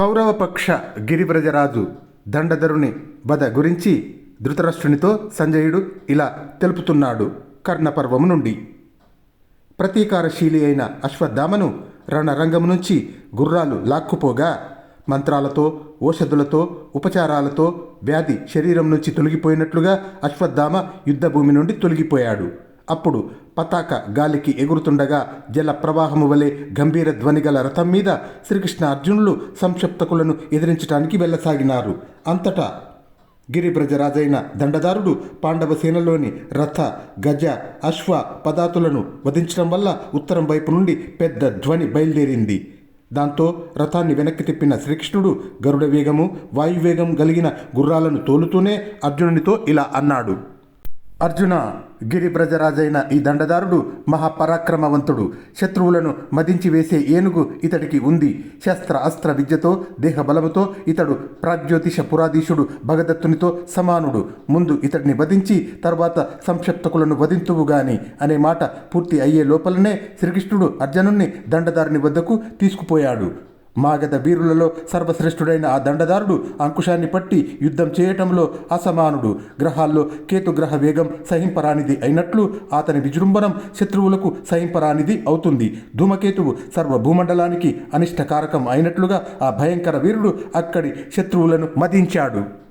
కౌరవపక్ష గిరివ్రజరాజు దండధరుని వధ గురించి ధృతరాష్ట్రునితో సంజయుడు ఇలా తెలుపుతున్నాడు కర్ణపర్వము నుండి. ప్రతీకారశీలి అయిన అశ్వత్థామను రణరంగం నుంచి గుర్రాలు లాక్కుపోగా మంత్రాలతో ఓషధులతో ఉపచారాలతో వ్యాధి శరీరం నుంచి తొలగిపోయినట్లుగా అశ్వత్థామ యుద్ధభూమి నుండి తొలగిపోయాడు. అప్పుడు పతాక గాలికి ఎగురుతుండగా జల ప్రవాహము వలె గంభీర ధ్వని గల రథం మీద శ్రీకృష్ణ అర్జునులు సంక్షిప్తకులను ఎదిరించడానికి వెళ్ళసాగినారు. అంతటా గిరిబ్రజరాజైన దండదారుడు పాండవ సేనలోని రథ గజ అశ్వ పదాతులను వధించడం వల్ల ఉత్తరం వైపు నుండి పెద్ద ధ్వని బయలుదేరింది. దాంతో రథాన్ని వెనక్కి తిప్పిన శ్రీకృష్ణుడు గరుడ వేగము వాయువేగం కలిగిన గుర్రాలను తోలుతూనే అర్జునునితో ఇలా అన్నాడు. అర్జున గిరి ప్రజరాజైన ఈ దండదారుడు మహాపరాక్రమవంతుడు. శత్రువులను మదించి వేసే ఏనుగు ఇతడికి ఉంది. శస్త్ర అస్త్ర విద్యతో దేహబలముతో ఇతడు ప్రాగ్జ్యోతిష పురాధీశుడు భగదత్తునితో సమానుడు. ముందు ఇతడిని వధించి తర్వాత సంక్షప్తకులను వధింతువు గాని అనే మాట పూర్తి అయ్యే లోపలనే శ్రీకృష్ణుడు అర్జునుణ్ణి దండదారుని వద్దకు తీసుకుపోయాడు. మాగధ వీరులలో సర్వశ్రేష్ఠుడైన ఆ దండదారుడు అంకుశాన్ని పట్టి యుద్ధం చేయటంలో అసమానుడు. గ్రహాల్లో కేతుగ్రహ వేగం సహింపరానిది అయినట్లు అతని విజృంభణం శత్రువులకు సహింపరానిది అవుతుంది. ధూమకేతువు సర్వ భూమండలానికి అనిష్టకారకం అయినట్లుగా ఆ భయంకర వీరుడు అక్కడి శత్రువులను మదించాడు.